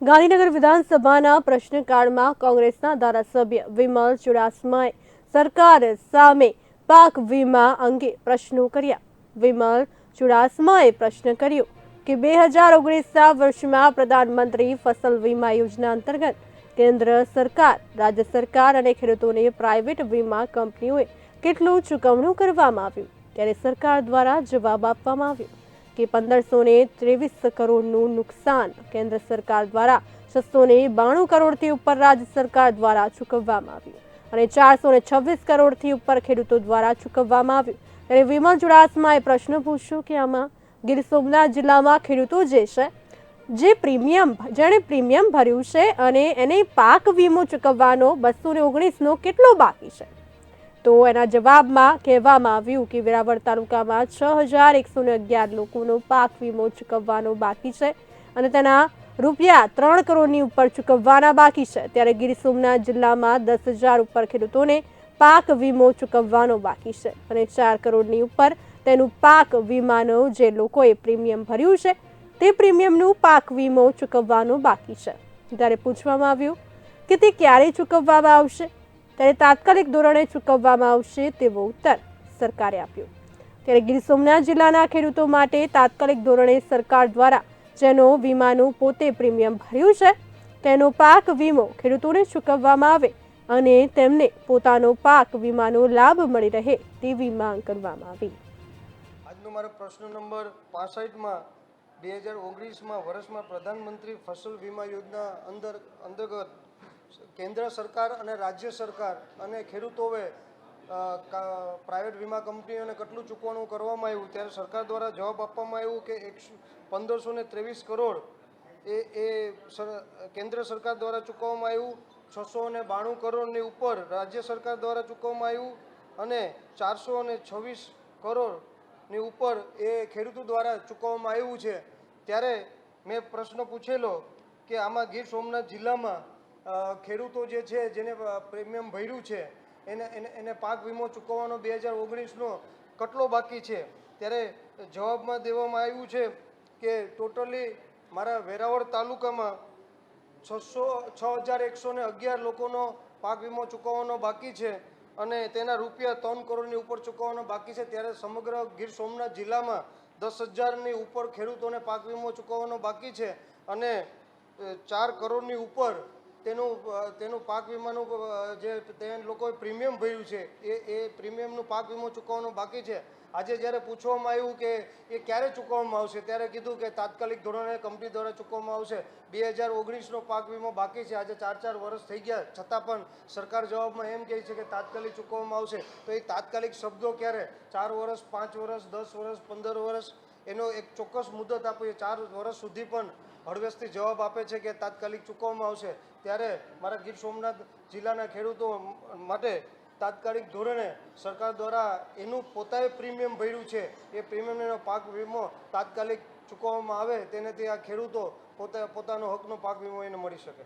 ગાંધીનગર વિધાનસભાના પ્રશ્નકાળમાં કોંગ્રેસના ધારાસભ્ય વિમલ ચુડાસમાએ સરકાર સામે પાક વીમા અંગે પ્રશ્નો કર્યા. વિમલ ચુડાસમાએ પ્રશ્ન કર્યો કે બે હજાર ઓગણીસના વર્ષમાં પ્રધાનમંત્રી ફસલ વીમા યોજના અંતર્ગત કેન્દ્ર સરકાર, રાજ્ય સરકાર અને ખેડૂતોને પ્રાઇવેટ વીમા કંપનીઓએ કેટલું ચૂકવણું કરવામાં આવ્યું? ત્યારે સરકાર દ્વારા જવાબ આપવામાં આવ્યો. કે પંદરસો ને ત્રેવીસ કરોડનું નુકસાન કેન્દ્ર સરકાર દ્વારા છસો ને બાણું કરોડથી ઉપર રાજ્ય સરકાર દ્વારા ચૂકવવામાં આવ્યું અને ચારસો ને છવ્વીસ કરોડથી ઉપર ખેડૂતો દ્વારા ચૂકવવામાં આવ્યું. ત્યારે વિમલ ચુડાસમાએ પ્રશ્ન પૂછ્યો કે આમાં ગીર સોમનાથ જિલ્લામાં ખેડૂતો જે છે, જે પ્રીમિયમ જેણે પ્રીમિયમ ભર્યું છે અને એને પાક વીમો ચૂકવવાનો બસો ને ઓગણીસનો કેટલો બાકી છે? તો એના જવાબમાં કહેવામાં આવ્યું કે વેરાવળ તાલુકામાં છ હજાર એકસો ને અગિયાર લોકોનો પાક વીમો ચૂકવવાનો બાકી છે અને તેના રૂપિયા ત્રણ કરોડની ઉપર ચૂકવવાના બાકી છે. ત્યારે ગીર સોમનાથ જિલ્લામાં દસ હજાર ઉપર ખેડૂતોને પાક વીમો ચૂકવવાનો બાકી છે અને ચાર કરોડની ઉપર તેનું પાક વીમાનો જે લોકોએ પ્રીમિયમ ભર્યું છે તે પ્રીમિયમનું પાક વીમો ચૂકવવાનો બાકી છે. ત્યારે પૂછવામાં આવ્યું કે તે ક્યારે ચૂકવવામાં આવશે? ત્યારે તાત્કાલિક ધોરણે ચૂકવવામાં આવશે તેવો ઉત્તર સરકારે આપ્યો. ત્યારે ગીર સોમનાથ જિલ્લાના ખેડૂતો માટે તાત્કાલિક ધોરણે સરકાર દ્વારા જેનો વીમાનું પોતે પ્રીમિયમ ભર્યું છે, તેનો પાક વીમો ખેડૂતોને ચૂકવવામાં આવે અને તેમને પોતાનો પાક વીમાનો લાભ મળી રહે તેવી માંગ કરવામાં આવી. આજનો મારો પ્રશ્ન નંબર પાસઠમાં બે હજાર ઓગણીસમાં વર્ષમાં પ્રધાનમંત્રી ફસલ વીમા યોજના અંદર અંતર્ગત કેન્દ્ર સરકાર અને રાજ્ય સરકાર અને ખેડૂતોએ પ્રાઇવેટ વીમા કંપનીઓને કેટલું ચૂકવણું કરવામાં આવ્યું? ત્યારે સરકાર દ્વારા જવાબ આપવામાં આવ્યું કે એકસો પંદરસો ને ત્રેવીસ કરોડ એ એ કેન્દ્ર સરકાર દ્વારા ચૂકવવામાં આવ્યું. છસો ને બાણું કરોડની ઉપર રાજ્ય સરકાર દ્વારા ચૂકવવામાં આવ્યું અને ચારસો ને છવ્વીસ કરોડની ઉપર એ ખેડૂતો દ્વારા ચૂકવવામાં આવ્યું છે. ત્યારે મેં પ્રશ્ન પૂછેલો કે આમાં ગીર સોમનાથ જિલ્લામાં ખેડૂતો જે છે, જેને પ્રીમિયમ ભર્યું છે, એને એને એને પાક વીમો ચૂકવવાનો બે હજાર ઓગણીસનો કેટલો બાકી છે? ત્યારે જવાબમાં દેવામાં આવ્યું છે કે ટોટલી મારા વેરાવળ તાલુકામાં છસો, છ હજાર એકસો ને અગિયાર લોકોનો પાક વીમો ચૂકવવાનો બાકી છે અને તેના રૂપિયા ત્રણ કરોડની ઉપર ચૂકવવાનો બાકી છે. ત્યારે સમગ્ર ગીર સોમનાથ જિલ્લામાં દસ હજારની ઉપર ખેડૂતોને પાક વીમો ચૂકવવાનો બાકી છે અને ચાર કરોડની ઉપર તેનું તેનું પાક વીમાનું જે તે લોકોએ પ્રીમિયમ ભર્યું છે, એ એ પ્રીમિયમનું પાક વીમો ચૂકવવાનું બાકી છે. આજે જ્યારે પૂછવામાં આવ્યું કે એ ક્યારે ચૂકવવામાં આવશે, ત્યારે કીધું કે તાત્કાલિક ધોરણે કંપની દ્વારા ચૂકવવામાં આવશે. બે હજાર ઓગણીસનો પાક વીમો બાકી છે, આજે ચાર ચાર વર્ષ થઈ ગયા, છતાં પણ સરકાર જવાબમાં એમ કહે છે કે તાત્કાલિક ચૂકવવામાં આવશે. તો એ તાત્કાલિક શબ્દો ક્યારે? ચાર વર્ષ, પાંચ વર્ષ, દસ વર્ષ, પંદર વર્ષ, એનો એક ચોક્કસ મુદત આપીએ ચાર વર્ષ સુધી પણ હળવેશથી જવાબ આપે છે કે તાત્કાલિક ચૂકવવામાં આવશે. ત્યારે મારા ગીર સોમનાથ જિલ્લાના ખેડૂતો માટે તાત્કાલિક ધોરણે સરકાર દ્વારા એનું પોતાએ પ્રીમિયમ ભર્યું છે. એ પ્રીમિયમનો પાક વીમો તાત્કાલિક ચૂકવવામાં આવે, તેનાથી આ ખેડૂતો પોતે, પોતાનો હકનો પાક વીમો એને મળી શકે.